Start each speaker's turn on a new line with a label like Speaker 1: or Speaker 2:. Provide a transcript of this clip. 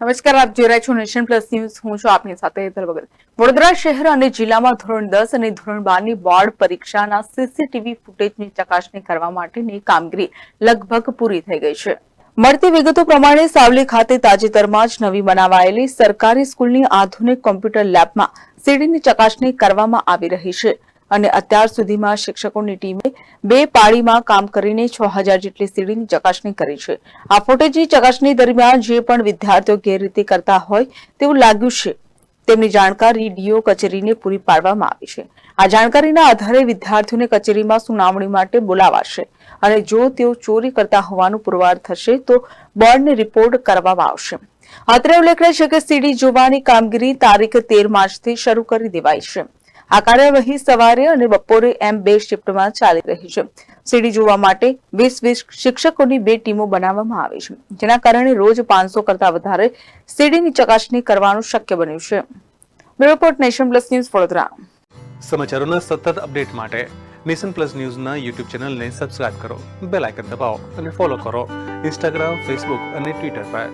Speaker 1: નમસ્કાર, આપ જોઈ રહ્યા છો નેશન પ્લસ ન્યૂઝ. હું છું આપની સાથે વડોદરા શહેર અને જિલ્લામાં ધોરણ દસ અને ધોરણ બારની બોર્ડ પરીક્ષાના સીસીટીવી ફૂટેજની ચકાસણી કરવા માટેની કામગીરી લગભગ પૂરી થઈ ગઈ છે. મળતી વિગતો પ્રમાણે સાવલી ખાતે તાજેતરમાં જ નવી બનાવાયેલી સરકારી સ્કૂલની આધુનિક કોમ્પ્યુટર લેબમાં સીડીની ચકાસણી કરવામાં આવી રહી છે. અને અત્યાર સુધીમાં શિક્ષકોની ટીમે બે પાળીમાં કામ કરીને છ હજાર જેટલી સીડીની ચકાસણી કરી છે. આ ફૂટેજની ચકાસણી દરમિયાન જે પણ વિદ્યાર્થીઓ ગેરરીતિ કરતા હોય તેવું લાગ્યું છે. તેમની જાણકારી ડીઓ કચેરીને પૂરી પાડવામાં આવી છે. આ જાણકારીના આધારે વિદ્યાર્થીઓને કચેરીમાં સુનાવણી માટે બોલાવાશે અને જો તેઓ ચોરી કરતા હોવાનું પુરવાર થશે તો બોર્ડને રિપોર્ટ કરવામાં આવશે. અત્રે ઉલ્લેખનીય છે કે સીડી જોવાની કામગીરી તારીખ તેર માર્ચથી શરૂ કરી દેવાઈ છે. આ કાર્યવાહી સવારે અને બપોરે એમ બે શિફ્ટમાં ચાલી રહી છે. સીડી જોવા માટે વીસ વીસ શિક્ષકોની બે ટીમો બનાવવામાં આવી છે. જેના કારણે રોજ પાંચસો કરતા વધારે સીડીની ચકાસણી કરવાનું શક્ય બન્યું છે. Report Nation Plus News Vadodara.
Speaker 2: સમાચારોના સતત અપડેટ માટે નેશન પ્લસ ન્યૂઝના યુટ્યુબ ચેનલને સબસ્ક્રાઇબ કરો, બેલ આઇકન દબાવો અને ફોલો કરો. ઇન્સ્ટાગ્રામ, ફેસબુક અને ટ્વિટર પર.